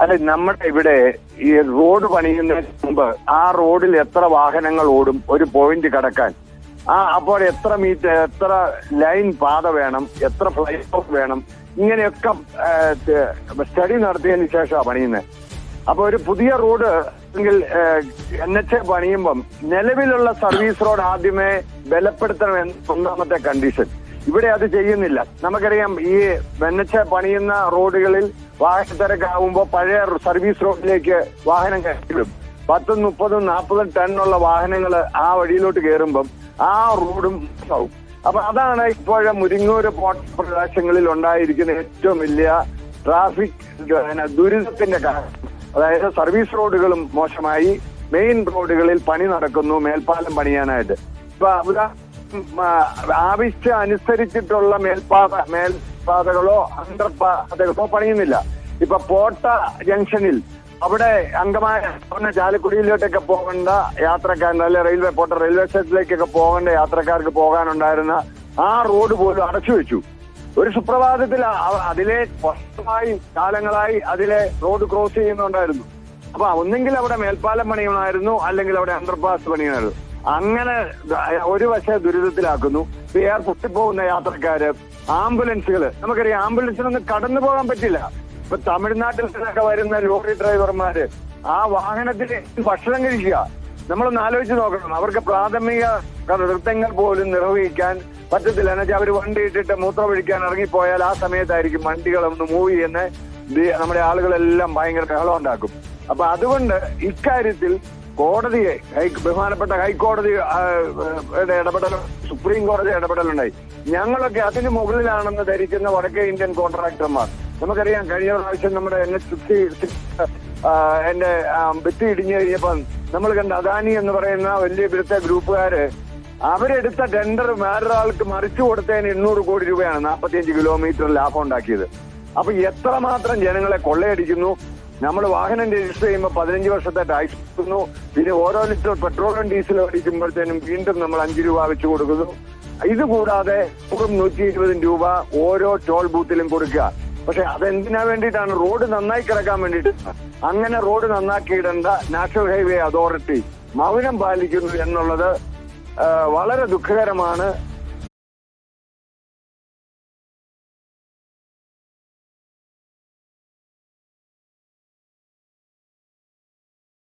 അല്ല നമ്മുടെ ഇവിടെ ഈ റോഡ് പണിയുന്നതിന് മുമ്പ് ആ റോഡിൽ എത്ര വാഹനങ്ങൾ ഓടും? ഒരു പോയിന്റ് കടക്കാൻ. ആ അപ്പോൾ എത്ര മീറ്റർ എത്ര ലൈൻ പാത വേണം? എത്ര ഫ്ലൈ ഓഫ് വേണം? ഇങ്ങനെയൊക്കെ സ്റ്റഡി നടത്തിയതിന് ശേഷമാണ് പണിയുന്നത് അപ്പൊ ഒരു പുതിയ റോഡ് അല്ലെങ്കിൽ എൻ എച്ച് പണിയുമ്പം നിലവിലുള്ള സർവീസ് റോഡ് ആദ്യമേ ബലപ്പെടുത്തണം എന്ന ഒന്നാമത്തെ കണ്ടീഷൻ ഇവിടെ അത് ചെയ്യുന്നില്ല. നമുക്കറിയാം ഈ വെന്നച്ച പണിയുന്ന റോഡുകളിൽ വാഹനത്തിരക്കാവുമ്പോൾ പഴയ സർവീസ് റോഡിലേക്ക് വാഹനം കയറ്റിടും പത്തും മുപ്പതും നാൽപ്പതും ടണ്ണുള്ള വാഹനങ്ങൾ ആ വഴിയിലോട്ട് കയറുമ്പം ആ റോഡും ആവും അപ്പൊ അതാണ് ഇപ്പോഴെ മുരിങ്ങൂര് പോട്ട പ്രദേശങ്ങളിൽ ഉണ്ടായിരിക്കുന്ന ഏറ്റവും വലിയ ട്രാഫിക് ദുരിതത്തിന്റെ കാരണം. അതായത് സർവീസ് റോഡുകളും മോശമായി. മെയിൻ റോഡുകളിൽ പണി നടക്കുന്നു മേൽപ്പാലം പണിയാനായിട്ട്. ഇപ്പൊ ഉദാ- ഉം, ആ, ആവശ്യം അനുസരിച്ചിട്ടുള്ള മേൽപാത മേൽപാതകളോ അന്തർപാതകളോ പണിയുന്നില്ല. ഇപ്പൊ പോട്ട ജംഗ്ഷനിൽ അവിടെ അങ്കമായ പറഞ്ഞ ചാലക്കുടിയിലോട്ടൊക്കെ പോകേണ്ട യാത്രക്കാരൻ അല്ലെ റെയിൽവേ പോട്ട റെയിൽവേ സ്റ്റേഷനിലേക്കൊക്കെ പോകേണ്ട യാത്രക്കാർക്ക് പോകാനുണ്ടായിരുന്ന ആ റോഡ് പോലും അടച്ചു വെച്ചു. ഒരു സുപ്രഭാതത്തിൽ അതിലെ വർഷമായി കാലങ്ങളായി അതിലെ റോഡ് ക്രോസ് ചെയ്യുന്നുണ്ടായിരുന്നു. അപ്പൊ ഒന്നെങ്കിൽ അവിടെ മേൽപ്പാലം പണിയണമായിരുന്നു അല്ലെങ്കിൽ അവിടെ അണ്ടർപാസ് പണിയണമായിരുന്നു അങ്ങനെ ഒരു വശ ദുരിതത്തിലാക്കുന്നു. വേർ പൊട്ടിപ്പോകുന്ന യാത്രക്കാര് ആംബുലൻസുകൾ നമുക്കറിയാം ആംബുലൻസിനൊന്നും കടന്നു പോകാൻ പറ്റില്ല. ഇപ്പൊ തമിഴ്നാട്ടിൽ നിന്നൊക്കെ വരുന്ന ലോറി ഡ്രൈവർമാര് ആ വാഹനത്തിൽ ഭക്ഷണം കഴിക്കുക. നമ്മളൊന്ന് ആലോചിച്ച് നോക്കണം. അവർക്ക് പ്രാഥമിക കൃത്യങ്ങൾ പോലും നിർവഹിക്കാൻ പറ്റത്തില്ല. എന്നുവെച്ചാൽ അവർ വണ്ടി ഇട്ടിട്ട് മൂത്രമൊഴിക്കാൻ ഇറങ്ങിപ്പോയാൽ ആ സമയത്തായിരിക്കും വണ്ടികളൊന്ന് മൂവ് ചെയ്യുന്ന നമ്മുടെ ആളുകളെല്ലാം ഭയങ്കര ബഹളം ഉണ്ടാക്കും. അപ്പൊ അതുകൊണ്ട് ഇക്കാര്യത്തിൽ കോടതിയെ ബഹുമാനപ്പെട്ട ഹൈക്കോടതി ഇടപെടൽ സുപ്രീം കോടതി ഇടപെടലുണ്ടായി. ഞങ്ങളൊക്കെ അതിന് മുകളിലാണെന്ന് ധരിക്കുന്ന വടക്കേ ഇന്ത്യൻ കോൺട്രാക്ടർമാർ. നമുക്കറിയാം കഴിഞ്ഞ പ്രാവശ്യം നമ്മുടെ എന്നെ ചുറ്റി എന്റെ ഭിത്തി ഇടിഞ്ഞു കഴിഞ്ഞപ്പം നമ്മൾ കണ്ട അദാനി എന്ന് പറയുന്ന വലിയ ഇവിടുത്തെ ഗ്രൂപ്പുകാര് അവരെടുത്ത ടെൻഡർ വേറൊരാൾക്ക് മറിച്ചു കൊടുത്തതിന് എണ്ണൂറ് കോടി രൂപയാണ് നാൽപ്പത്തിയഞ്ച് കിലോമീറ്റർ ലാഭം ഉണ്ടാക്കിയത്. അപ്പൊ എത്രമാത്രം ജനങ്ങളെ കൊള്ളയടിക്കുന്നു? നമ്മൾ വാഹനം രജിസ്റ്റർ ചെയ്യുമ്പോൾ പതിനഞ്ച് വർഷത്തെ ടാക്സ് കൊടുക്കുന്നു. പിന്നെ ഓരോ ലിറ്റർ പെട്രോളും ഡീസലും അടിക്കുമ്പോഴത്തേനും വീണ്ടും നമ്മൾ അഞ്ച് രൂപ വെച്ച് കൊടുക്കുന്നു. ഇത് കൂടാതെ നൂറും നൂറ്റി ഇരുപതും രൂപ ഓരോ ടോൾ ബൂത്തിലും കൊടുക്കുക. പക്ഷെ അതെന്തിനാ വേണ്ടിയിട്ടാണ്? റോഡ് നന്നായി കിടക്കാൻ വേണ്ടിയിട്ട്. അങ്ങനെ റോഡ് നന്നാക്കിയിടേണ്ട നാഷണൽ ഹൈവേ അതോറിറ്റി മൗനം പാലിക്കുന്നു എന്നുള്ളത് വളരെ ദുഃഖകരമാണ്.